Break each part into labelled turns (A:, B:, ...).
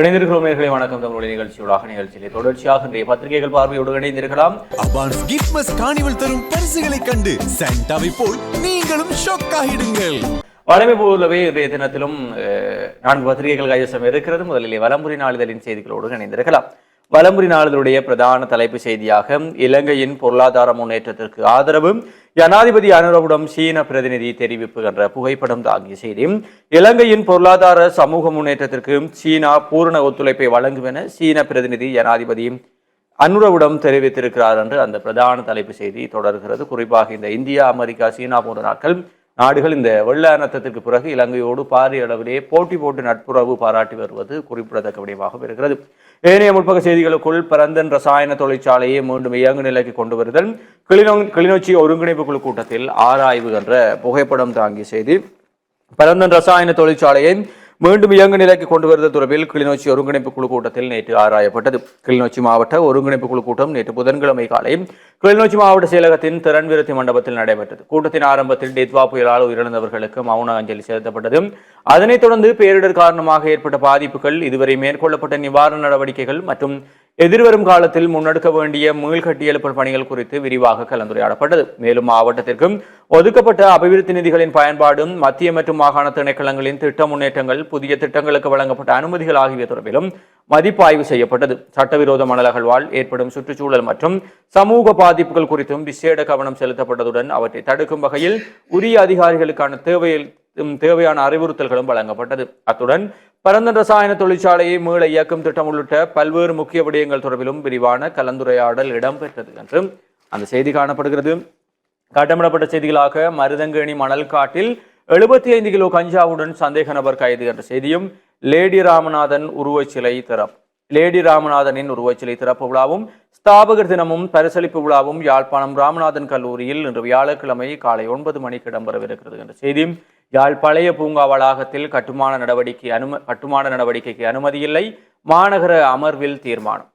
A: இணைந்திருக்கிறோம் நேயர்களே வணக்கம். தமிழுடைய நிகழ்ச்சியோடாக நிகழ்ச்சியிலே தொடர்ச்சியாக இன்றைய பத்திரிகைகள் பார்வையோடு இணைந்திருக்கலாம்.
B: அபான்ஸ் கிஃப்ட்மஸ் காணிவல் தரும் பரிசுகளை கண்டு சாண்டாவை போல் நீங்களும் ஷாக் ஆகிடுங்கள்.
A: வளமை போலவே இன்றைய தினத்திலும் நான்கு பத்திரிகைகள் கைவசம் இருக்கிறது. முதலிலே வலம்புரி நாளிதழின் செய்திகளோடு இணைந்திருக்கலாம். வலம்புரி நாளிதழுடைய பிரதான தலைப்பு செய்தியாக இலங்கையின் பொருளாதார முன்னேற்றத்திற்கு ஆதரவு ஜனாதிபதி அனுரவுடன் சீன பிரதிநிதி தெரிவிப்பு என்ற புகைப்படம் தாங்கிய செய்தி. இலங்கையின் பொருளாதார சமூக முன்னேற்றத்திற்கு சீனா பூரண ஒத்துழைப்பை வழங்கும் என சீன பிரதிநிதி ஜனாதிபதி அனுரவுடம் தெரிவித்திருக்கிறார் என்று அந்த பிரதான தலைப்பு செய்தி தொடர்கிறது. குறிப்பாக இந்த இந்தியா அமெரிக்கா சீனா போன்ற நாட்கள் நாடுகள் இந்த வெள்ள அனர்த்தத்திற்கு பிறகு இலங்கையோடு பாரிய அளவிலே போட்டி போட்டு நட்புறவு பாராட்டி வருவது குறிப்பிடத்தக்க விடயமாக இருக்கிறது. ஏனைய முற்பக செய்திகளுக்குள் பரந்தன் ரசாயன தொழிற்சாலையை மீண்டும் இயங்கு நிலைக்கு கொண்டு வருதல் கிளிநொ கிளிநொச்சி ஒருங்கிணைப்பு குழு கூட்டத்தில் ஆராய்வு என்ற புகைப்படம் தாங்கிய செய்தி. பரந்தன் ரசாயன தொழிற்சாலையை மீண்டும் இயங்கு நிலைக்கு கொண்டு வருவது தொடர்பில் கிளிநொச்சி ஒருங்கிணைப்பு குழு கூட்டத்தில் நேற்று ஆராயப்பட்டது. கிளிநொச்சி மாவட்ட ஒருங்கிணைப்பு குழு கூட்டம் நேற்று புதன்கிழமை காலை கிளிநொச்சி மாவட்ட செயலகத்தின் திறன்விருத்தி மண்டபத்தில் நடைபெற்றது. கூட்டத்தின் ஆரம்பத்தில் டெத்வா புயலால் உயிரிழந்தவர்களுக்கு மௌன அஞ்சலி செலுத்தப்பட்டது. அதனைத் தொடர்ந்து பேரிடர் காரணமாக ஏற்பட்ட பாதிப்புகள் இதுவரை மேற்கொள்ளப்பட்ட நிவாரண நடவடிக்கைகள் மற்றும் எதிர்வரும் காலத்தில் முன்னெடுக்க வேண்டிய மீள்கட்டியெழுப்பல் பணிகள் குறித்து விரிவாக கலந்துரையாடப்பட்டது. மேலும் மாவட்டத்திற்கும் ஒதுக்கப்பட்ட அபிவிருத்தி நிதிகளின் பயன்பாடும் மத்திய மற்றும் மாகாண திணைக்களங்களின் திட்ட முன்னேற்றங்கள் புதிய திட்டங்களுக்கு வழங்கப்பட்ட அனுமதிகள் ஆகியவை தொடர்பிலும் மதிப்பாய்வு செய்யப்பட்டது. சட்டவிரோத மணல் அகழ்வால் ஏற்படும் சுற்றுச்சூழல் மற்றும் சமூக பாதிப்புகள் குறித்தும் விசேட கவனம் செலுத்தப்பட்டதுடன் அவற்றை தடுக்கும் வகையில் உரிய அதிகாரிகளுக்கான தேவையில் தேவையான அறிவுறுத்தல்களும் வழங்கப்பட்டது. அத்துடன் பரந்த ரசாயன தொழிற்சாலையை மீள இயக்கும் திட்டம் உள்ளிட்ட பல்வேறு முக்கிய விடயங்கள் தொடர்பிலும் விரிவான கலந்துரையாடல் இடம்பெற்றது என்றும் அந்த செய்தி காணப்படுகிறது. கட்டமிடப்பட்ட செய்திகளாக மருதங்கேணி மணல் காட்டில் எழுபத்தி ஐந்து கிலோ கஞ்சாவுடன் சந்தேக நபர் கைது என்ற செய்தியும் லேடி ராமநாதன் உருவச்சிலை திறப்பு லேடி ராமநாதனின் உருவச்சிலை திறப்பு விழாவும் ஸ்தாபகர் தினமும் பரிசளிப்பு விழாவும் யாழ்ப்பாணம் ராமநாதன் கல்லூரியில் இன்று வியாழக்கிழமை காலை ஒன்பது மணிக்கு இடம்பெறவிருக்கிறது என்ற செய்தியும் யாழ் பழைய பூங்கா வளாகத்தில் கட்டுமான நடவடிக்கை அனும கட்டுமான நடவடிக்கைக்கு அனுமதி இல்லை மாநகர அமர்வில் தீர்மானம்.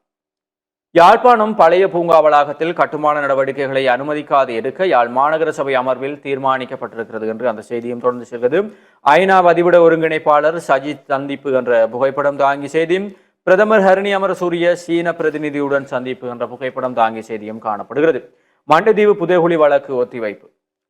A: யாழ்ப்பாணம் பழைய பூங்கா வளாகத்தில் கட்டுமான நடவடிக்கைகளை அனுமதிக்காது எடுக்க யாழ் மாநகர சபை அமர்வில் தீர்மானிக்கப்பட்டிருக்கிறது என்று அந்த செய்தியும் தொடர்ந்து செல்கிறது. ஐநா பதிவிட ஒருங்கிணைப்பாளர் சஜித் சந்திப்பு என்ற புகைப்படம் தாங்கி செய்தியும் பிரதமர் ஹரணி அமரசூரிய சீன பிரதிநிதியுடன் சந்திப்பு என்ற புகைப்படம் தாங்கி செய்தியும் காணப்படுகிறது. மண்டதீவு புதைகுழி வழக்கு ஒத்திவைப்பு.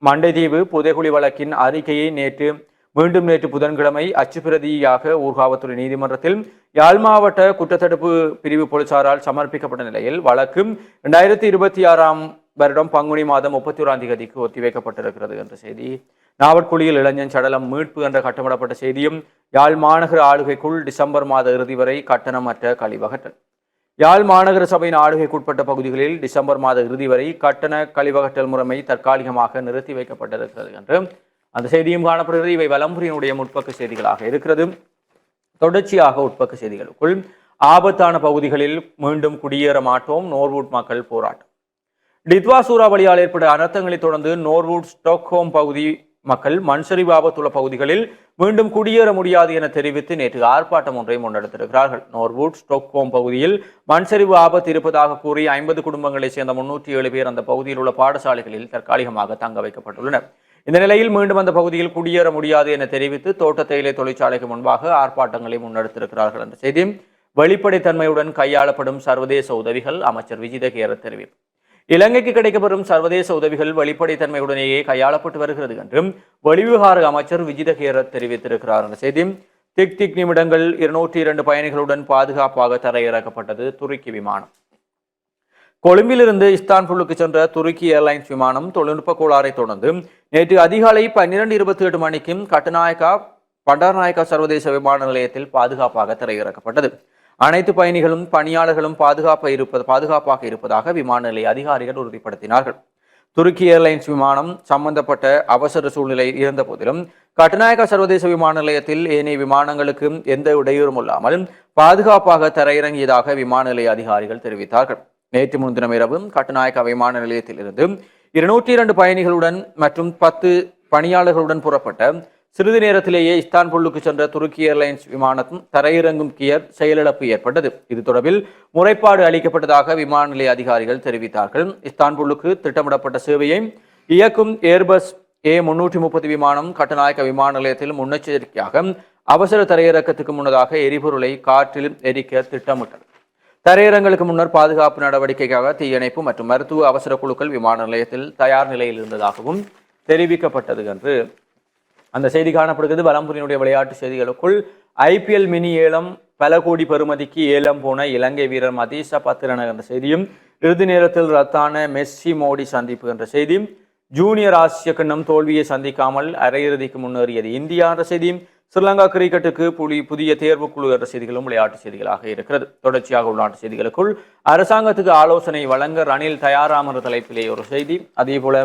A: மண்டைதீவு புதைகுழி வழக்கின் அறிக்கையை நேற்று மீண்டும் நேற்று புதன்கிழமை அச்சுப்பிரதியாக ஊர்காவத்துறை நீதிமன்றத்தில் யாழ் மாவட்ட குற்றத்தடுப்பு பிரிவு போலீசாரால் சமர்ப்பிக்கப்பட்ட நிலையில் வழக்கு இரண்டாயிரத்தி இருபத்தி ஆறாம் வருடம் பங்குனி மாதம் முப்பத்தி ஓராம் தேதிக்கு ஒத்திவைக்கப்பட்டிருக்கிறது என்ற செய்தி. நாவட்குழியில் இளைஞன் சடலம் மீட்பு என்ற கட்டமிடப்பட்ட செய்தியும் யாழ் மாநகர ஆளுகைக்குள் டிசம்பர் மாத இறுதி வரை கட்டணமற்ற கழிவகற்றல். யாழ் மாநகர சபையின் ஆளுகைக்குட்பட்ட பகுதிகளில் டிசம்பர் மாத இறுதி வரை கட்டண கழிவகற்றல் முறைமை தற்காலிகமாக நிறுத்தி வைக்கப்பட்டிருக்கிறது என்று அந்த செய்தியும் காணப்படுகிறது. இவை வலம்புரியினுடைய முற்பக்க செய்திகளாக இருக்கிறது. தொடர்ச்சியாக உட்பக்க செய்திகளுக்குள் ஆபத்தான பகுதிகளில் மீண்டும் குடியேற மாட்டோம். நோர்வுட் மக்கள் போராட்டம். டித்வா சூறாவளியால் ஏற்பட்ட அனர்த்தங்களைத் தொடர்ந்து நோர்வுட் ஸ்டாக்ஹோம் பகுதி மக்கள் மண் சரிவு பகுதிகளில் மீண்டும் குடியேற முடியாது என தெரிவித்து நேற்று ஆர்ப்பாட்டம் ஒன்றை முன்னெடுத்திருக்கிறார்கள். நோர்வுட் ஸ்டோக்ஹோம் பகுதியில் மண்சரிவு ஆபத்து இருப்பதாக கூறி ஐம்பது குடும்பங்களைச் சேர்ந்த முன்னூற்றி ஏழு பேர் அந்த பகுதியில் உள்ள பாடசாலைகளில் தற்காலிகமாக தங்க வைக்கப்பட்டுள்ளனர். இந்த நிலையில் மீண்டும் அந்த பகுதியில் குடியேற முடியாது என தெரிவித்து தோட்ட தேயிலை தொழிற்சாலைக்கு முன்பாக ஆர்ப்பாட்டங்களை முன்னெடுத்திருக்கிறார்கள். என்ற செய்தி வெளிப்படைத்தன்மையுடன் கையாளப்படும் சர்வதேச உதவிகள் அமைச்சர் விஜிதகேர தெரிவிப்பு இலங்கைக்கு கிடைக்கப்பெறும் சர்வதேச உதவிகள் வெளிப்படைத்தன்மையுடனேயே கையாளப்பட்டு வருகிறது என்றும் வெளிவிவகார அமைச்சர் விஜிதகேர தெரிவித்திருக்கிறார். என்ற செய்தி திக் திக் நிமிடங்கள் இருநூற்றி இரண்டு பயணிகளுடன் பாதுகாப்பாக தரையிறக்கப்பட்டது துருக்கி விமானம். கொழும்பிலிருந்து இஸ்தான்புல்லுக்கு சென்ற துருக்கி ஏர்லைன்ஸ் விமானம் தொழில்நுட்ப கோளாறை தொடர்ந்து நேற்று அதிகாலை பன்னிரண்டு இருபத்தி எட்டு மணிக்கும் கட்டுநாயக்கா பண்டார்நாயக்கா சர்வதேச விமான நிலையத்தில் பாதுகாப்பாக திரையிறக்கப்பட்டது. அனைத்து பயணிகளும் பணியாளர்களும் பாதுகாப்பாக இருப்பது பாதுகாப்பாக இருப்பதாக விமான நிலைய அதிகாரிகள் உறுதிப்படுத்தினார்கள். துருக்கி ஏர்லைன்ஸ் விமானம் சம்பந்தப்பட்ட அவசர சூழ்நிலை இருந்த போதிலும் கட்டுநாயக்கா சர்வதேச விமான நிலையத்தில் ஏனைய விமானங்களுக்கு எந்த இடையூறும் இல்லாமல் பாதுகாப்பாக தரையிறங்கியதாக விமான நிலைய அதிகாரிகள் தெரிவித்தார்கள். நேற்று முன்தினம் இரவு கட்டுநாயக்கா விமான நிலையத்தில் இருந்து இருநூற்றி இரண்டு பயணிகளுடன் மற்றும் பத்து பணியாளர்களுடன் புறப்பட்ட சிறிது நேரத்திலேயே இஸ்தான்புல்லுக்கு சென்ற துருக்கி ஏர்லைன்ஸ் விமானத்தும் தரையிறங்கும் கியர் செயலிழப்பு ஏற்பட்டது. இது தொடர்பில் முறைப்பாடு அளிக்கப்பட்டதாக விமான நிலைய அதிகாரிகள் தெரிவித்தார்கள். இஸ்தான்புல்லுக்கு திட்டமிடப்பட்ட சேவையை இயக்கும் ஏர்பஸ் ஏ முன்னூற்றி முப்பது விமானம் கட்டநாயக்க விமான நிலையத்தில் முன்னெச்சரிக்கையாக அவசர தரையிறக்கத்துக்கு முன்னதாக எரிபொருளை காற்றில் எரிக்க திட்டமிட்டது. தரையிறங்களுக்கு முன்னர் பாதுகாப்பு நடவடிக்கைக்காக தீயணைப்பு மற்றும் மருத்துவ அவசர குழுக்கள் விமான நிலையத்தில் தயார் நிலையில் இருந்ததாகவும் தெரிவிக்கப்பட்டது என்று அந்த செய்தி காணப்படுகிறது. பலம்புரியினுடைய விளையாட்டு செய்திகளுக்குள் ஐபிஎல் மினி ஏலம் பல கோடி பெறுமதிக்கு ஏலம் போன இலங்கை வீரர் மதீஷா பத்திரன என்ற செய்தியும் இறுதி நேரத்தில் ரத்தான மெஸ்ஸி மோடி சந்திப்பு என்ற செய்தியும் ஜூனியர் ஆசிய கிண்ணம் தோல்வியை சந்திக்காமல் அரையிறுதிக்கு முன்னேறியது இந்தியா என்ற செய்தியும் ஸ்ரீலங்கா கிரிக்கெட்டுக்கு புலி புதிய தேர்வுக்குழு என்ற செய்திகளும் விளையாட்டு செய்திகளாக இருக்கிறது. தொடர்ச்சியாக உள்நாட்டு செய்திகளுக்குள் அரசாங்கத்துக்கு ஆலோசனை வழங்க ரணில் தயாராமர் தலைப்பிலே ஒரு செய்தி. அதே போல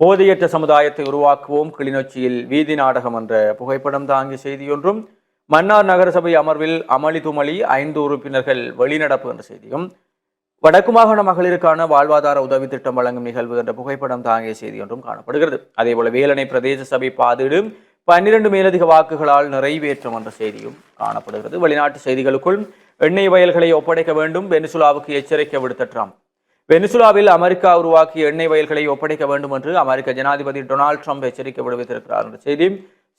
A: போதையற்ற சமுதாயத்தை உருவாக்குவோம் கிளிநொச்சியில் வீதி நாடகம் என்ற புகைப்படம் தாங்கிய செய்தியொன்றும். மன்னார் நகரசபை அமர்வில் அமளி துமளி ஐந்து உறுப்பினர்கள் வெளிநடப்பு என்ற செய்தியும். வடக்கு மாகாண மகளிருக்கான வாழ்வாதார உதவி திட்டம் வழங்கும் நிகழ்வு என்ற புகைப்படம் தாங்கிய செய்தி ஒன்றும் காணப்படுகிறது. அதேபோல வேலனை பிரதேச சபை பாதீடு பன்னிரண்டு மேலதிக வாக்குகளால் நிறைவேற்றம் என்ற செய்தியும் காணப்படுகிறது. வெளிநாட்டு செய்திகளுக்குள் எண்ணெய் வயல்களை ஒப்படைக்க வேண்டும் வெனிசுலாவுக்கு எச்சரிக்கை விடுத்த ட்ரம்ப். வெனிசுலாவில் அமெரிக்கா உருவாக்கிய எண்ணெய் வயல்களை ஒப்படைக்க வேண்டும் என்று அமெரிக்க ஜனாதிபதி டொனால்ட் ட்ரம்ப் எச்சரிக்கை விடுவித்திருக்கிறார் என்ற செய்தி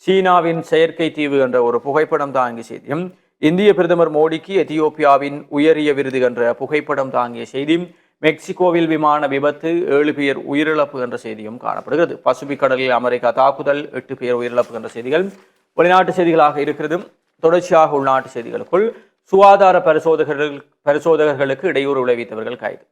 A: சீனாவின் செயற்கை தீவு என்ற ஒரு புகைப்படம் தாங்கிய செய்தியும் இந்திய பிரதமர் மோடிக்கு எத்தியோப்பியாவின் உயரிய விருது என்ற புகைப்படம் தாங்கிய செய்தி மெக்சிகோவில் விமான விபத்து ஏழு பேர் உயிரிழப்பு என்ற செய்தியும் காணப்படுகிறது. பசுபிக் கடலில் அமெரிக்கா தாக்குதல் எட்டு பேர் உயிரிழப்பு என்ற செய்திகள் வெளிநாட்டு செய்திகளாக இருக்கிறது. தொடர்ச்சியாக உள்நாட்டு செய்திகளுக்குள் சுகாதார பரிசோதகர்கள் பரிசோதகர்களுக்கு இடையூறு விளைவித்தவர்கள் கைது.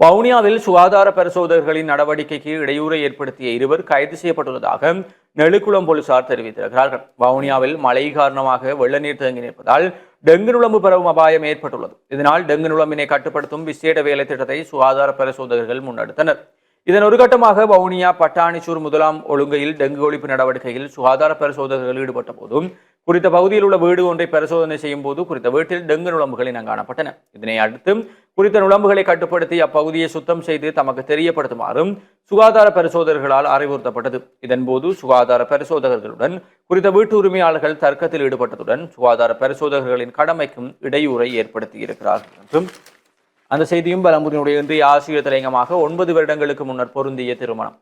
A: வவுனியாவில் சுகாதார பரிசோதகர்களின் நடவடிக்கைக்கு இடையூறை ஏற்படுத்திய இருவர் கைது செய்யப்பட்டுள்ளதாக நெழுக்குளம் போலீசார் தெரிவித்திருக்கிறார்கள். வவுனியாவில் மழை காரணமாக வெள்ள நீர் தேங்கி நிற்பதால் டெங்கு நுழம்பு பரவும் அபாயம் ஏற்பட்டுள்ளது. இதனால் டெங்கு நுளம்பினை கட்டுப்படுத்தும் விசேட வேலை திட்டத்தை சுகாதார பரிசோதகர்கள் முன்னெடுத்தனர். இதன் ஒரு கட்டமாக வவுனியா பட்டாணிச்சூர் முதலாம் ஒழுங்கையில் டெங்கு ஒழிப்பு நடவடிக்கையில் சுகாதார பரிசோதகர்கள் ஈடுபட்ட போதும் குறித்த பகுதியில் உள்ள வீடு ஒன்றை பரிசோதனை செய்யும் போது குறித்த வீட்டில் டெங்கு நுழம்புகள் இனம் காணப்பட்டன. இதனை அடுத்து குறித்த நுழம்புகளை கட்டுப்படுத்தி அப்பகுதியை சுத்தம் செய்து தமக்கு தெரியப்படுத்துமாறும் சுகாதார பரிசோதகர்களால் அறிவுறுத்தப்பட்டது. இதன்போது சுகாதார பரிசோதகர்களுடன் குறித்த வீட்டு உரிமையாளர்கள் தர்க்கத்தில் ஈடுபட்டதுடன் சுகாதார பரிசோதகர்களின் கடமைக்கும் இடையூறை ஏற்படுத்தி இருக்கிறார்கள் என்றும் அந்த செய்தியும் பலம்புரியினுடைய இன்றைய ஆசிரியர் தலையங்கமாக ஒன்பது வருடங்களுக்கு முன்னர் பொருந்திய திருமணம்.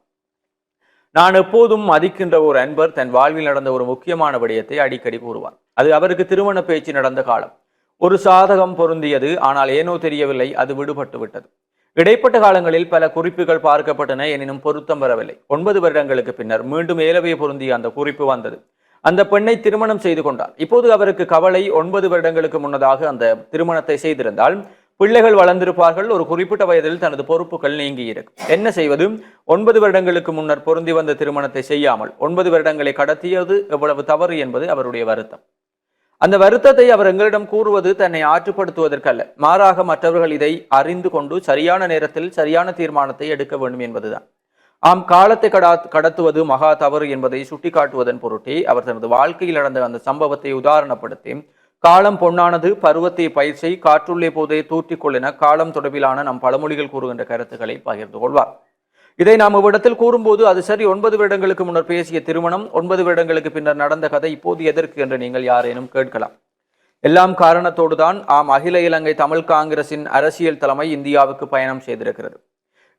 A: நான் எப்போதும் மதிக்கின்ற ஒரு அன்பர் தன் வாழ்வில் நடந்த ஒரு முக்கியமான விடயத்தை அடிக்கடி கூறுவார். அது அவருக்கு திருமண பேச்சு நடந்த காலம். ஒரு சாதகம் பொருந்தியது ஆனால் ஏனோ தெரியவில்லை அது விடுபட்டு விட்டது. இடைப்பட்ட காலங்களில் பல குறிப்புகள் பார்க்கப்பட்டன எனினும் பொருத்தம் வரவில்லை. ஒன்பது வருடங்களுக்கு பின்னர் மீண்டும் ஏலவே பொருந்திய அந்த குறிப்பு வந்தது. அந்த பெண்ணை திருமணம் செய்து கொண்டார். இப்போது அவருக்கு கவலை ஒன்பது வருடங்களுக்கு முன்னதாக அந்த திருமணத்தை செய்திருந்தால் பிள்ளைகள் வளர்ந்திருப்பார்கள். ஒரு குறிப்பிட்ட வயதில் தனது பொறுப்புகள் நீங்கி இருக்கும் என்ன செய்வது? ஒன்பது வருடங்களுக்கு முன்னர் பொருந்தி வந்த திருமணத்தை செய்யாமல் ஒன்பது வருடங்களை கடத்தியது எவ்வளவு தவறு என்பது அவருடைய வருத்தம். அந்த வருத்தத்தை அவர் எங்களிடம் கூறுவது தன்னை ஆற்றுப்படுத்துவதற்கல்ல. மாறாக மற்றவர்கள் இதை அறிந்து கொண்டு சரியான நேரத்தில் சரியான தீர்மானத்தை எடுக்க வேண்டும் என்பதுதான். ஆம் காலத்தை கடா கடத்துவது மகா தவறு என்பதை சுட்டிக்காட்டுவதன் பொருட்டே அவர் தனது வாழ்க்கையில் நடந்த அந்த சம்பவத்தை உதாரணப்படுத்தி காலம் பொன்னானது பருவத்தை பயிற்சி காற்றுள்ளே போதே தூற்றிக் கொள்ளின காலம் தொடர்பிலான நம் பழமொழிகள் கூறுகின்ற கருத்துக்களை பகிர்ந்து கொள்வார். இதை நாம் இவ்விடத்தில் கூறும்போது அது சரி ஒன்பது வருடங்களுக்கு முன்னர் பேசிய திருமணம் ஒன்பது வருடங்களுக்கு பின்னர் நடந்த கதை இப்போது எதற்கு என்று நீங்கள் யாரேனும் கேட்கலாம். எல்லாம் காரணத்தோடு தான் ஆம் அகில இலங்கை தமிழ் காங்கிரசின் அரசியல் தலைமை இந்தியாவுக்கு பயணம் செய்திருக்கிறது.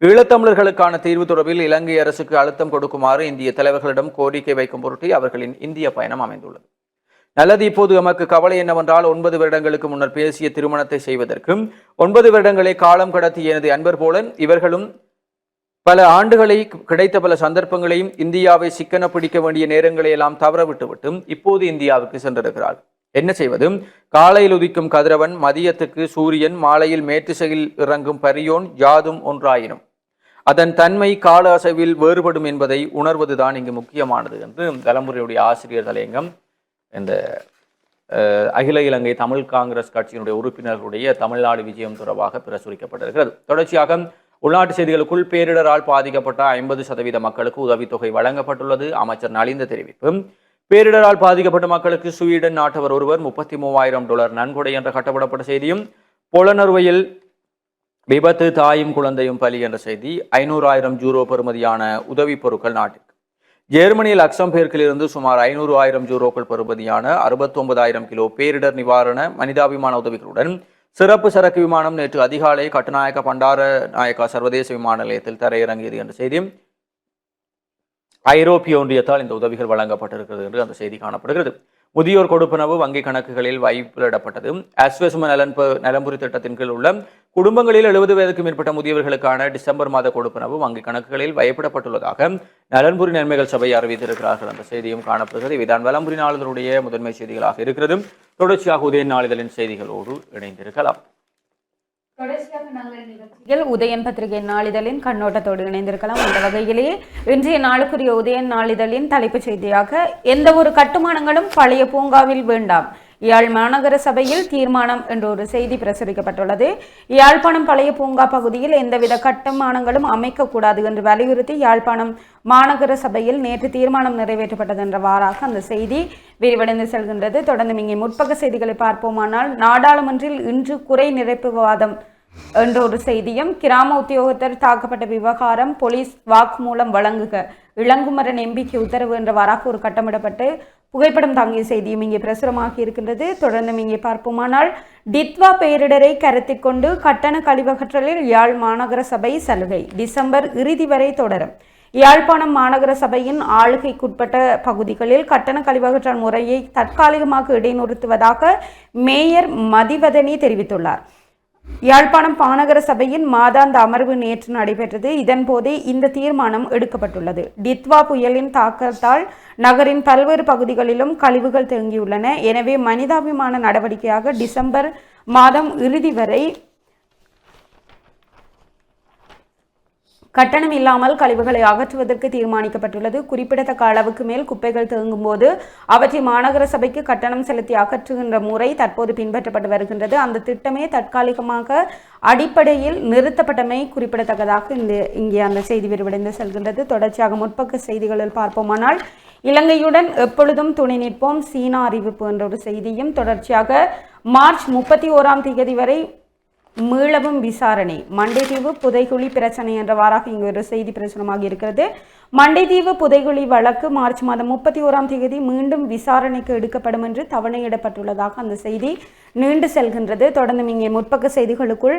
A: ஈழத்தமிழர்களுக்கான தீர்வு தொடர்பில் இலங்கை அரசுக்கு அழுத்தம் கொடுக்குமாறு இந்திய தலைவர்களிடம் கோரிக்கை வைக்கும் பொருட்டே அவர்களின் இந்திய பயணம் அமைந்துள்ளது. நல்லது இப்போது எமக்கு கவலை என்னவென்றால் ஒன்பது வருடங்களுக்கு முன்னர் பேசிய திருமணத்தை செய்வதற்கும் ஒன்பது வருடங்களை காலம் கடத்திய எனது அன்பர் போலன் இவர்களும் பல ஆண்டுகளை கிடைத்த பல சந்தர்ப்பங்களையும் இந்தியாவை சிக்கன பிடிக்க வேண்டிய நேரங்களை எல்லாம் தவற விட்டுவிட்டும் இப்போது இந்தியாவுக்கு சென்றிருக்கிறார் என்ன செய்வது? காலையில் உதிக்கும் கதிரவன் மதியத்துக்கு சூரியன் மாலையில் மேற்றுசையில் இறங்கும் பரியோன் யாதும் ஒன்றாயினும். அதன் தன்மை கால அசைவில் வேறுபடும் என்பதை உணர்வதுதான் இங்கு முக்கியமானது என்று தலைமுறையுடைய ஆசிரியர் தலையங்கம் இந்த அகில இலங்கை தமிழ் காங்கிரஸ் கட்சியினுடைய உறுப்பினர்களுடைய தமிழ்நாடு விஜயம் தொடர்பாக பிரசுரிக்கப்பட்டிருக்கிறது. தொடர்ச்சியாக உள்நாட்டு செய்திகளுக்குள் பேரிடரால் பாதிக்கப்பட்ட ஐம்பது சதவீத மக்களுக்கு உதவித்தொகை வழங்கப்பட்டுள்ளது. அமைச்சர் நலிந்த தெரிவிப்பு. பேரிடரால் பாதிக்கப்பட்ட மக்களுக்கு ஸ்வீடன் நாட்டவர் ஒருவர் முப்பத்தி மூவாயிரம் டாலர் நன்கொடை என்ற கட்டப்படப்பட்ட செய்தியும் புலனறுவையில் விபத்து தாயும் குழந்தையும் பலி என்ற செய்தி ஐநூறாயிரம் ஜூரோ பெறுமதியான உதவிப் பொருட்கள் நாட்டில். ஜெர்மனி லக்சம்பேர்க்கிலிருந்து சுமார் ஐநூறு ஆயிரம் ஜூரோக்கள் பெறுமதியான அறுபத்தொன்பதாயிரம் கிலோ பேரிடர் நிவாரண மனிதாபிமான உதவிகளுடன் சிறப்பு சரக்கு விமானம் நேற்று அதிகாலை கட்டுநாயக்க பண்டார நாயக்கா சர்வதேச விமான நிலையத்தில் தரையிறங்கியது என்ற செய்தி. ஐரோப்பிய ஒன்றியத்தால் இந்த உதவிகள் வழங்கப்பட்டிருக்கிறது என்று அந்த செய்தி காணப்படுகிறது. முதியோர் கொடுப்பனவு வங்கி கணக்குகளில் வைப்பிலிடப்பட்டது அஸ்வசும நலன்பு நலம்புரி திட்டத்தின் கீழ் உள்ள குடும்பங்களில் எழுபது வயதுக்கு மேற்பட்ட முதியவர்களுக்கான டிசம்பர் மாத கொடுப்பனவு வங்கி கணக்குகளில் வைப்பிடப்பட்டுள்ளதாக நலன்புரி நன்மைகள் சபை அறிவித்திருக்கிறார்கள். அந்த செய்தியும் காணப்படுகிறது. இவைதான் வலம்புரி நாளிதழுடைய முதன்மை செய்திகளாக இருக்கிறது. தொடர்ச்சியாக உதய நாளிதழின் செய்திகளோடு இணைந்திருக்கலாம்.
C: உதயன் பத்திரிகை நாளிதழின் கண்ணோட்டத்தோடு இணைந்திருக்கலாம். அந்த வகையிலேயே இன்றைய நாளுக்குரிய உதயன் நாளிதழின் தலைப்புச் செய்தியாக எந்த ஒரு கட்டுமானங்களும் பழைய பூங்காவில் வேண்டாம். யாழ் மாநகர சபையில் தீர்மானம் என்ற ஒரு செய்தி பிரசுரிக்கப்பட்டுள்ளது. யாழ்ப்பாணம் பழைய பூங்கா பகுதியில் எந்தவித கட்டுமானங்களும் அமைக்கக்கூடாது என்று வலியுறுத்தி யாழ்ப்பாணம் மாநகர சபையில் நேற்று தீர்மானம் நிறைவேற்றப்பட்டது என்றவாறாக அந்த செய்தி விரிவடைந்து செல்கின்றது. தொடர்ந்து இங்கே முற்பக்க செய்திகளை பார்ப்போமானால் நாடாளுமன்றில் இன்று குறை நிறைப்பு விவாதம் என்ற ஒரு செய்தியும் கிராம உத்தியோகத்தர் தாக்கப்பட்ட விவகாரம் போலீஸ் வாக்குமூலம் வழங்குக இளங்குமரன் எம்பிக்கு உத்தரவு என்றவாறாக ஒரு கட்டமிடப்பட்டு புகைப்படம் தாங்கிய செய்தியும் இங்கே பிரசுரமாக இருக்கின்றது. தொடர்ந்து இங்கே பார்ப்போமானால் டித்வா பேரிடரை கருத்தி கொண்டு கட்டண கழிவகற்றலில் யாழ் மாநகர சபை சலுகை. டிசம்பர் இறுதி வரை தொடரும். யாழ்ப்பாணம் மாநகர சபையின் ஆளுகைக்குட்பட்ட பகுதிகளில் கட்டண கழிவகற்றல் முறையை தற்காலிகமாக இடைநிறுத்துவதாக மேயர் மதிவதனி தெரிவித்துள்ளார். யாழ்ப்பாணம் பாநகர சபையின் மாதாந்த அமர்வு நேற்று நடைபெற்றது. இதன்போதே இந்த தீர்மானம் எடுக்கப்பட்டுள்ளது. டித்வா புயலின் தாக்கத்தால் நகரின் பல்வேறு பகுதிகளிலும் கழிவுகள் தேங்கியுள்ளன. எனவே மனிதாபிமான நடவடிக்கையாக டிசம்பர் மாதம் இறுதி வரை கட்டணம் இல்லாமல் கழிவுகளை அகற்றுவதற்கு தீர்மானிக்கப்பட்டுள்ளது. குறிப்பிடத்தக்க அளவுக்கு மேல் குப்பைகள் தேங்கும் போது அவற்றை மாநகர சபைக்கு கட்டணம் செலுத்தி அகற்றுகின்ற முறை தற்போது பின்பற்றப்பட்டு வருகின்றது. அந்த திட்டமே தற்காலிகமாக அடிப்படையில் நிறுத்தப்பட்டமை குறிப்பிடத்தக்கதாக இந்த இங்கே அந்த செய்தி விரிவடைந்து செல்கின்றது. தொடர்ச்சியாக முற்பக்க செய்திகளில் பார்ப்போமானால் இலங்கையுடன் எப்பொழுதும் துணை நிற்போம். சீனா அறிவிப்பு என்ற ஒரு செய்தியும் தொடர்ச்சியாக மார்ச் முப்பத்தி ஓராம் தேதி வரை மீளவும் விசாரணை. மண்டைதீவு புதைகுழி பிரச்சனை என்றவாறாக இங்கு ஒரு செய்தி பிரசுரமாக இருக்கிறது. மண்டைதீவு புதைகுழி வழக்கு மார்ச் மாதம் முப்பத்தி ஓராம் தேதி மீண்டும் விசாரணைக்கு எடுக்கப்படும் என்று தவணையிடப்பட்டுள்ளதாக அந்த செய்தி நீண்டு செல்கின்றது. தொடர்ந்து இங்கே முற்பக்க செய்திகளுக்குள்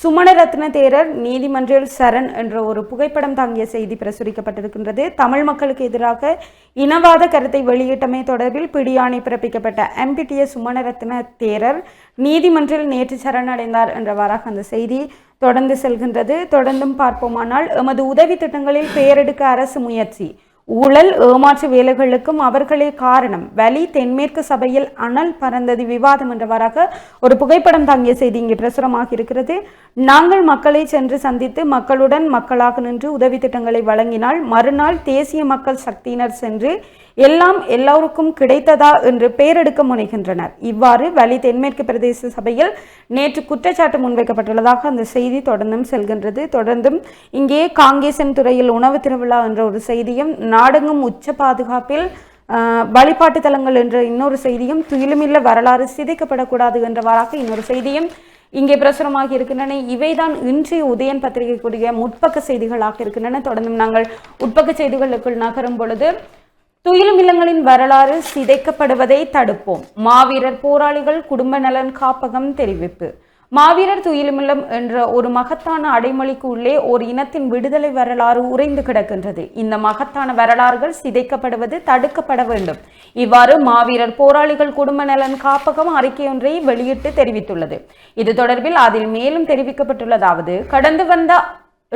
C: சுமணரத்ன தேரர் நீதிமன்றில் சரண் என்ற ஒரு புகைப்படம் தாங்கிய செய்தி பிரசுரிக்கப்பட்டிருக்கின்றது. தமிழ் மக்களுக்கு எதிராக இனவாத கருத்தை வெளியிட்டமை தொடர்பில் பிடியாணை பிறப்பிக்கப்பட்ட எம்பிடிஎஸ் சுமணரத்ன தேரர் நீதிமன்றில் நேற்று சரணடைந்தார் என்றவாறாக அந்த செய்தி தொடர்ந்து செல்கின்றது. தொடர்ந்தும் பார்ப்போமானால் எமது உதவி திட்டங்களில் பெயரெடுக்க அரசு முயற்சி. ஊழல் ஏமாற்று வேலைகளுக்கும் அவர்களே காரணம். வலி தென்மேற்கு சபையில் அனல் பறந்தது விவாதம் என்றவாறாக ஒரு புகைப்படம் தாங்கிய செய்தி இங்கே பிரசுரமாக இருக்கிறது. நாங்கள் மக்களை சென்று சந்தித்து மக்களுடன் மக்களாக நின்று உதவி திட்டங்களை வழங்கினால் மறுநாள் தேசிய மக்கள் சக்தியினர் சென்று எல்லாம் எல்லோருக்கும் கிடைத்ததா என்று பெயரெடுக்க முனைகின்றனர். இவ்வாறு வலி தென்மேற்கு பிரதேச சபையில் நேற்று குற்றச்சாட்டு முன்வைக்கப்பட்டுள்ளதாக அந்த செய்தி தொடர்ந்தும் செல்கின்றது. தொடர்ந்தும் இங்கே காங்கேசன் துறையில் உணவு திருவிழா என்ற ஒரு செய்தியும் நாடெங்கும் உச்ச பாதுகாப்பில் வழிபாட்டு தலங்கள் என்ற இன்னொரு செய்தியும் துயிலுமில்ல வரலாறு சிதைக்கப்படக்கூடாது என்றவாறாக இன்னொரு செய்தியும் இங்கே பிரசுரமாக இருக்கின்றன. இவைதான் இன்றைய உதயன் பத்திரிகைக்குரிய முற்பக்க செய்திகளாக இருக்கின்றன. தொடர்ந்தும் நாங்கள் உட்பக்க செய்திகளுக்குள் நகரும் பொழுது துயிலும் இல்லங்களின் வரலாறு சிதைக்கப்படுவதை தடுப்போம். மாவீரர் போராளிகள் குடும்ப நலன் காப்பகம் தெரிவிப்பு. மாவீரர் துயிலுமில்லம் என்ற ஒரு மகத்தான அடைமொழிக்கு உள்ளே ஒரு இனத்தின் விடுதலை வரலாறு உறைந்து கிடக்கின்றது. இந்த மகத்தான வரலாறுகள் சிதைக்கப்படுவது தடுக்கப்பட வேண்டும். இவ்வாறு மாவீரர் போராளிகள் குடும்ப நலன் காப்பகம் அறிக்கையொன்றை வெளியிட்டு தெரிவித்துள்ளது. இது தொடர்பில் அதில் மேலும் தெரிவிக்கப்பட்டுள்ளதாவது கடந்து வந்த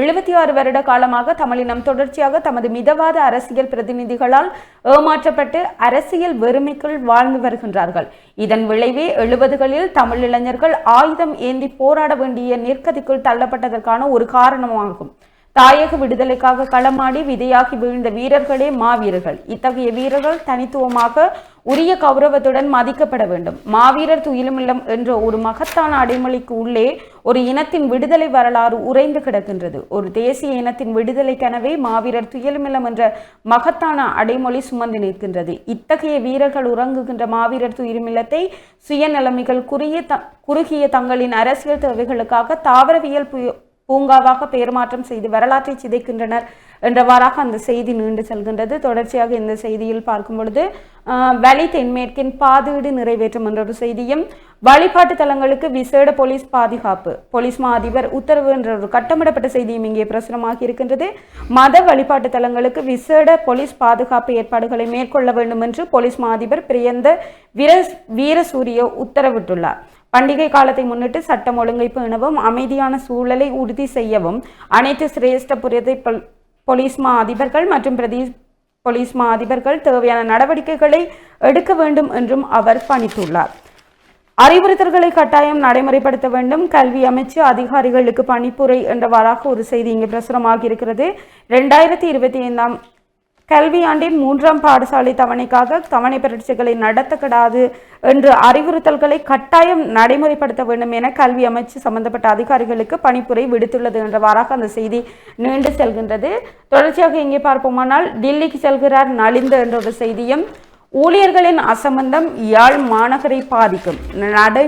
C: எழுபத்தி ஆறு வருட காலமாக தமிழினம் தொடர்ச்சியாக தமது மிதவாத அரசியல் பிரதிநிதிகளால் ஏமாற்றப்பட்டு அரசியல் வெறுமைக்குள் வாழ்ந்து வருகின்றார்கள். இதன் விளைவே எழுபதுகளில் தமிழ் இளைஞர்கள் ஆயுதம் ஏந்தி போராட வேண்டிய நிற்கதிக்குள் தள்ளப்பட்டதற்கான ஒரு காரணமாகும். தாயக விடுதலைக்காக களமாடி விதையாகி வீழ்ந்த வீரர்களே மாவீரர்கள். இத்தகைய வீரர்கள் தனித்துவமாக உரிய கௌரவத்துடன் மதிக்கப்பட வேண்டும். மாவீரர் துயிலுமில்லம் என்ற ஒரு மகத்தான அடைமொழிக்கு உள்ளே ஒரு இனத்தின் விடுதலை வரலாறு உறைந்து கிடக்கின்றது. ஒரு தேசிய இனத்தின் விடுதலைக்கெனவே மாவீரர் துயிலுமில்லம் என்ற மகத்தான அடைமொழி சுமந்து நிற்கின்றது. இத்தகைய வீரர்கள் உறங்குகின்ற மாவீரர் துயிலுமில்லத்தை சுயநலமிகள் குறுகிய த குறுகிய தங்களின் அரசியல் தேவைகளுக்காக தாவரவியல் பூங்காவாக பெயர் மாற்றம் செய்து வரலாற்றை சிதைக்கின்றனர் என்றவாறாக அந்த செய்தி நீண்டு செல்கின்றது. தொடர்ச்சியாக இந்த செய்தியில் பார்க்கும் பொழுது ஆஹ், வலி தென்மேற்கின் பாதீடு நிறைவேற்றம் என்ற ஒரு செய்தியும் வழிபாட்டு தலங்களுக்கு விசேட போலீஸ் பாதுகாப்பு போலீஸ் மா அதிபர் உத்தரவு என்ற ஒரு கட்டமிடப்பட்ட செய்தியும் இங்கே பிரசுரமாக இருக்கின்றது. மத வழிபாட்டு தலங்களுக்கு விசேட போலீஸ் பாதுகாப்பு ஏற்பாடுகளை மேற்கொள்ள வேண்டும் என்று போலீஸ் மா அதிபர் பிரியந்த வீர வீரசூரிய உத்தரவிட்டுள்ளார். பண்டிகை காலத்தை முன்னிட்டு சட்டம் ஒழுங்கை பேணவும் அமைதியான சூழலை உறுதி செய்யவும் அனைத்து சிரேஷ்ட புரதை பொல்- போலீஸ் மா அதிபர்கள் மற்றும் பிரதி போலீஸ் மா அதிபர்கள் தேவையான நடவடிக்கைகளை எடுக்க வேண்டும் என்றும் அவர் பணித்துள்ளார். அறிவுறுத்தல்களை கட்டாயம் நடைமுறைப்படுத்த வேண்டும். கல்வி அமைச்சு அதிகாரிகளுக்கு பணிப்புரை என்றவாறாக ஒரு செய்தி இங்கு பிரசுரமாகி இருக்கிறது ரெண்டாயிரத்தி இருபத்தி ஐந்தாம் கல்வியாண்டின் மூன்றாம் பாடசாலை தவணைக்காக தவணை பரீட்சைகளை நடத்தக்கூடாது என்று அறிவுறுத்தல்களை கட்டாயம் நடைமுறைப்படுத்த வேண்டும் என கல்வி அமைச்சு சம்பந்தப்பட்ட அதிகாரிகளுக்கு பணிப்புரை விடுத்துள்ளது என்றவாறாக அந்த செய்தி நீண்டு செல்கின்றது. தொடர்ச்சியாக இங்கே பார்ப்போமானால் டில்லிக்கு செல்கிறார் நலிந்து என்ற ஒரு செய்தியும் ஊழியர்களின் அசம்பந்தம் யாழ் மாநகரை பாதிக்கும். நடை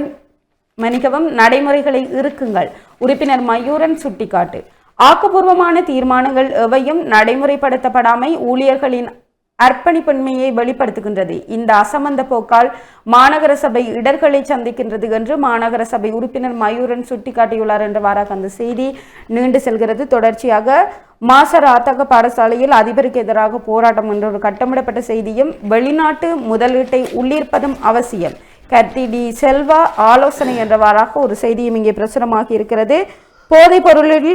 C: மன்னிக்கவும் நடைமுறைகளை இருக்குங்கள் உறுப்பினர் மயூரன் சுட்டிக்காட்டு. ஆக்கப்பூர்வமான தீர்மானங்கள் எவையும் நடைமுறைப்படுத்தப்படாமை ஊழியர்களின் அர்ப்பணிப்பின்மையை வெளிப்படுத்துகின்றது. இந்த அசமந்த போக்கால் மாநகர சபை இடர்களை சந்திக்கின்றது என்று மாநகர சபை உறுப்பினர் மயூரன் சுட்டிக்காட்டியுள்ளார் என்றவாறாக அந்த செய்தி நீண்டு செல்கிறது. தொடர்ச்சியாக மாசர் ஆத்தக பாடசாலையில் அதிபருக்கு எதிராக போராட்டம் என்ற ஒரு கட்டமிடப்பட்ட செய்தியும் வெளிநாட்டு முதலீட்டை உள்ளீர்ப்பதும் அவசியம். கத்தி டி செல்வா ஆலோசனை என்றவாறாக ஒரு செய்தியும் இங்கே பிரசுரமாகி இருக்கிறது. போதைப் பொருளில்